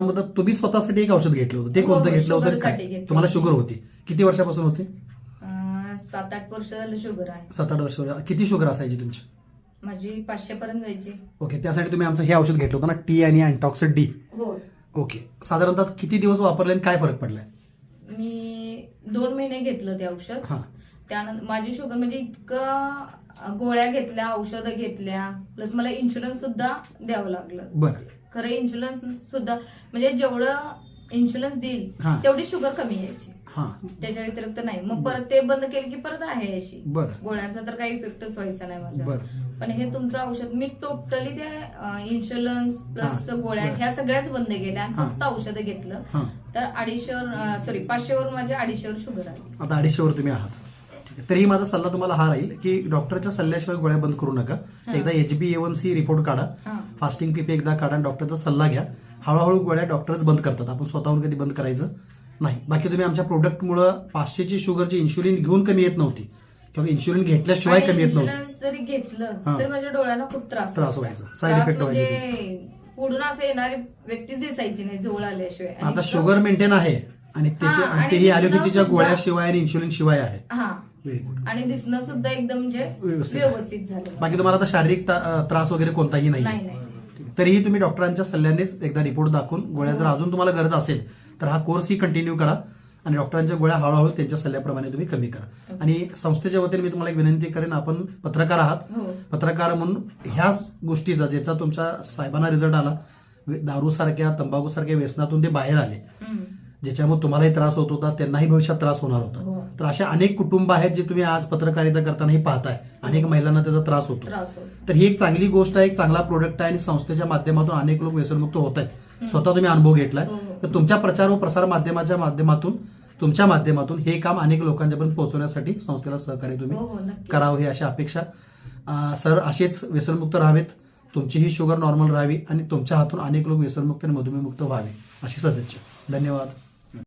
तुम्ही स्वतःसाठी एक औषध घेतलं होतं. ते हो, कोणतं हो, घेतलं होतं? आणि शुगरसाठी काय घेतलं. तुम्हाला शुगर होती. किती वर्षापासून होती? अं, सात आठ वर्ष झालं शुगर आहे. सात आठ वर्ष किती शुगर असायची तुमची? माझी पाचशे पर्यंत जायची. ओके त्यासाठी तुम्ही आमचं हे औषध घेतलं होतं ना टी आणि अँटॉक्सिड डी हो. ओके साधारणतः किती दिवस वापरले आणि काय फरक पडलाय? मी दोन महिने घेतलं ते औषध. हा. त्यानंतर माझी शुगर म्हणजे इतकं गोळ्या घेतल्या औषधं घेतल्या प्लस मला इन्शुरन्स सुद्धा द्यावं लागलं. बरं. खरं इन्शुरन्स सुद्धा म्हणजे जेवढं इन्शुरन्स देईल हा. तेवढी शुगर कमी यायची. हा. त्याच्या व्यतिरिक्त नाही. मग परत ते बंद केले की परत आहे अशी. बरं. गोळ्यांचा तर काही इफेक्टच व्हायचा नाही माझा बरं. पण हे तुमचं औषध मी टोटली त्या इन्शुरन्स प्लस हा, गोळ्या बरं. ह्या सगळ्याच बंद केल्या आणि हा. फक्त औषधं घेतलं. हा. तर अडीचशेवर सॉरी पाचशेवर माझ्या अडीचशेवर शुगर आली. आता अडीचशेवर तुम्ही आहात. ठीक आहे. तरीही माझा सल्ला तुम्हाला हा राहील की डॉक्टरच्या सल्ल्याशिवाय गोळ्या बंद करू नका. एकदा H B A one C report काढा. हा. फास्टिंग पीपी एकदा काढा डॉक्टरचा सल्ला घ्या. हळूहळू गोळ्या डॉक्टरच बंद करतात. आपण स्वतःहून कधी बंद करायचं नाही. बाकी तुम्ही आमच्या प्रोडक्टमुळं पाचशेची शुगरची इन्शुलिन घेऊन कमी येत नव्हती. किंवा इन्शुलिन घेतल्याशिवाय कमी येत नव्हती. जरी घेतलं. तर माझ्या डोळ्याला खूप त्रास त्रास व्हायचा. साईड इफेक्ट व्हायचे म्हणजे पुढून असं येणारी व्यक्तीच दिसायची नाही जवळ आल्याशिवाय. आता शुगर मेंटेन आहे आणि त्याची तेही सुद्धा- गोळ्याशिवाय आणि इन्शुलिन शिवाय आहे. व्हेरी गुड आणि दिसणं सुद्धा एकदम व्यवस्थित झालं. बाकी तुम्हाला आता शारीरिक त्रास वगैरे कोणताही नाही. तरीही तुम्ही डॉक्टरांच्या सल्ल्यानेच एकदा रिपोर्ट दाखवून गोळ्या जर अजून तुम्हाला गरज असेल तर हा कोर्स ही कंटिन्यू करा आणि डॉक्टरांच्या गोळ्या हळूहळू त्यांच्या सल्ल्याप्रमाणे तुम्ही कमी करा. आणि संस्थेच्या वतीने मी तुम्हाला एक विनंती करेन आपण पत्रकार आहात. हो. पत्रकार म्हणून ह्याच गोष्टीचा ज्याचा तुमच्या साहेबांना रिझल्ट आला दारू सारख्या तंबाखू सारख्या व्यसनातून ते बाहेर आले. ज्याच्यामुळे तुम्हालाही त्रास होत होता त्यांनाही भविष्यात त्रास होणार होता. हो. तर अशा अनेक कुटुंब आहेत जे तुम्ही आज पत्रकारिता करतानाही पाहताय. अनेक महिलांना त्याचा त्रास होतो. तर ही एक चांगली गोष्ट आहे एक चांगला प्रोडक्ट आहे आणि संस्थेच्या माध्यमातून अनेक लोक व्यसनमुक्त होत आहेत. स्वतः तुम्ही अनुभव घेतलाय. हो, हो. तर तुमच्या प्रचार व प्रसार माध्यमाच्या माध्यमातून तुमच्या माध्यमातून हे काम अनेक लोकांच्यापर्यंत पोहोचवण्यासाठी संस्थेला सहकार्य तुम्ही हो हो करावं ही अशी अपेक्षा. सर असेच व्यसनमुक्त राहावेत. तुमचीही शुगर नॉर्मल राहावी आणि तुमच्या हातून अनेक लोक व्यसनमुक्त आणि मधुमेहमुक्त व्हावे. अशी सदिच्छा. धन्यवाद.